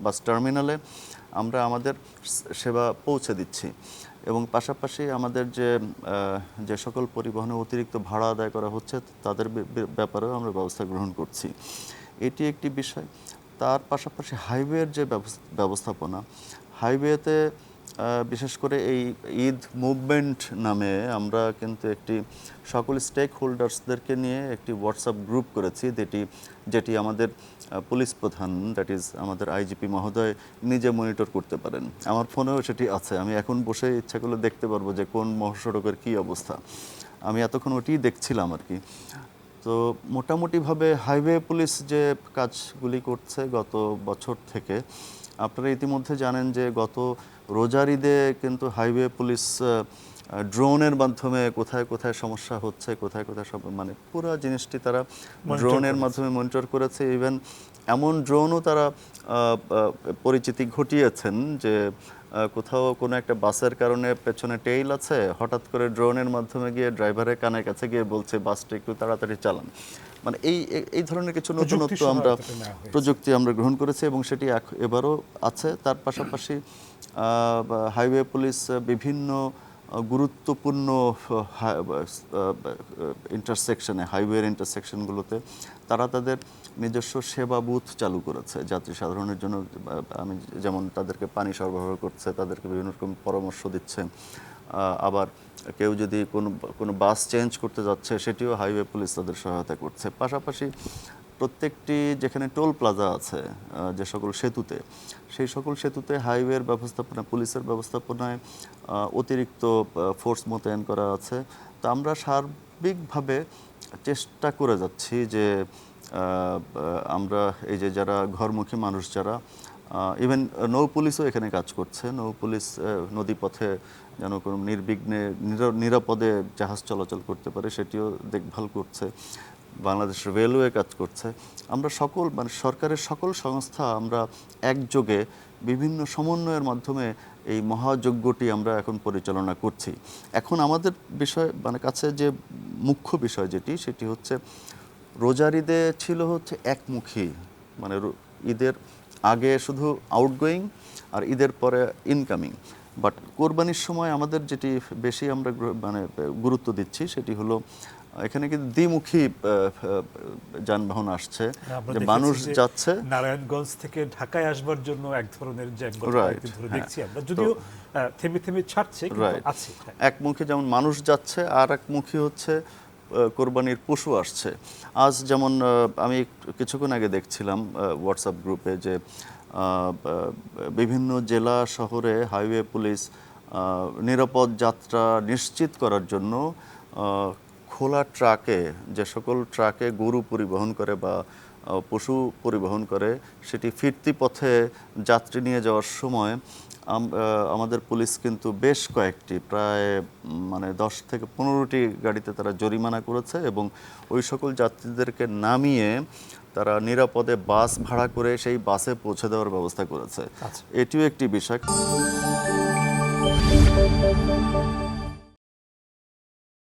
বাস টার্মিনালে আমরা আমাদের সেবা পৌঁছে দিচ্ছি। এবং পাশাপাশি আমাদের যে যে সকল পরিবহনে অতিরিক্ত ভাড়া আদায় করা হচ্ছে, তাদের ব্যাপারেও আমরা ব্যবস্থা গ্রহণ করছি। এটি একটি বিষয়। তার পাশাপাশি হাইওয়ের যে ব্যবস- ব্যবস্থাপনা, হাইওয়েতে বিশেষ করে এই ঈদ মুভমেন্ট নামে আমরা কিন্তু একটি সকল স্টেক হোল্ডার্সদেরকে নিয়ে একটি হোয়াটসঅ্যাপ গ্রুপ করেছি, যেটি যেটি আমাদের পুলিশ প্রধান দ্যাট ইজ আমাদের আইজিপি মহোদয় নিজে মনিটর করতে পারেন। আমার ফোনেও সেটি আছে। আমি এখন বসে ইচ্ছা করলে দেখতে পারব যে কোন মহাসড়কের কী অবস্থা। আমি এতক্ষণ ওটিই দেখছিলাম আর কি। তো মোটামুটিভাবে হাইওয়ে পুলিশ যে কাজগুলি করছে গত বছর থেকে আপনারা ইতিমধ্যে জানেন যে গত রোজার ঈদে কিন্তু হাইওয়ে পুলিশ ড্রোনের মাধ্যমে কোথায় কোথায় সমস্যা হচ্ছে কোথায় কোথায় সব মানে পুরো জিনিসটি তারা ড্রোনের মাধ্যমে মনিটর করেছে। ইভেন এমন ড্রোনও তারা পরিচিতি ঘটিয়েছেন যে কোথাও কোনো একটা বাসের কারণে পেছনে টেইল আছে হঠাৎ করে ড্রোনের মাধ্যমে গিয়ে ড্রাইভারের কানের কাছে গিয়ে বলছে বাসটা একটু তাড়াতাড়ি চালান। মানে এই এই- ধরনের কিছু নতুনত্ব আমরা। প্রযুক্তি আমরা গ্রহণ করেছি এবং সেটি এবারও আছে। তার পাশাপাশি হাইওয়ে পুলিশ বিভিন্ন গুরুত্বপূর্ণ ইন্টারসেকশনে হাইওয়ের ইন্টারসেকশনগুলোতে তারা তাদের নিজস্ব সেবা বুথ চালু করেছে। যাত্রী সাধারণের জন্য আমি যেমন তাদেরকে পানি সরবরাহ করছে, তাদেরকে বিভিন্ন রকম পরামর্শ দিচ্ছে আবার কেউ যদি কোনো কোনো বাস চেঞ্জ করতে যাচ্ছে, সেটিও হাইওয়ে পুলিশ তাদের সহায়তা করছে। পাশাপাশি প্রত্যেকটি যেখানে টোল প্লাজা আছে যে সকল সেতুতে, সেই সকল সেতুতে হাইওয়ের ব্যবস্থাপনা, পুলিশের ব্যবস্থাপনায় অতিরিক্ত ফোর্স মোতায়েন করা আছে। তো আমরা সার্বিকভাবে চেষ্টা করে যাচ্ছি যে আমরা এই যে যারা ঘরমুখী মানুষ যারা ইভেন নৌ পুলিশও এখানে কাজ করছে। নৌ পুলিশ নদীপথে যেন কোনো নির্বিঘ্নে, নিরা- নিরাপদে জাহাজ চলাচল করতে পারে, সেটিও দেখভাল করছে। বাংলাদেশ রেলওয়ে কাজ করছে, আমরা সকল মানে সরকারের সকল সংস্থা আমরা একযোগে বিভিন্ন সমন্বয়ের মাধ্যমে এই মহাযজ্ঞটি আমরা এখন পরিচালনা করছি। এখন আমাদের বিষয় মানে কাছে যে মুখ্য বিষয় যেটি, সেটি হচ্ছে রোজার ঈদে ছিল হচ্ছে একমুখী মানে ঈদের আগে শুধু আউটগোয়িং আর ঈদের পরে ইনকামিং বাট কোরবানির সময় আমাদের যেটি বেশি আমরা মানে গুরুত্ব দিচ্ছি সেটি হলো এখানে কিন্তু দ্বিমুখী যানবাহন আসছে। যে মানুষ যাচ্ছে। নারায়ণগঞ্জ থেকে ঢাকায় আসবার জন্য এক ধরনের জ্যাম গত ধরে হ্যাঁ। দেখছি আমরা। যদিও থেমে থেমে ছাড়ছে আছে। হ্যাঁ। একমুখী যেমন মানুষ যাচ্ছে আর এক একমুখী হচ্ছে কোরবানির পশু আসছে। আজ যেমন আমি কিছুক্ষণ আগে দেখছিলাম হোয়াটসঅ্যাপ গ্রুপে যে বিভিন্ন জেলা, শহরে হাইওয়ে পুলিশ নিরাপদ যাত্রা নিশ্চিত করার জন্য খোলা ট্রাকে, যে সকল ট্রাকে গরু পরিবহন করে বা পশু পরিবহন করে সেটি ফিরতি পথে যাত্রী নিয়ে যাওয়ার সময় আমাদের পুলিশ কিন্তু বেশ কয়েকটি প্রায় মানে দশ থেকে পনেরোটি গাড়িতে তারা জরিমানা করেছে এবং ওই সকল যাত্রীদেরকে নামিয়ে তারা নিরাপদে বাস ভাড়া করে সেই বাসে পৌঁছে দেওয়ার ব্যবস্থা করেছে আচ্ছা। এটিও একটি বিষয়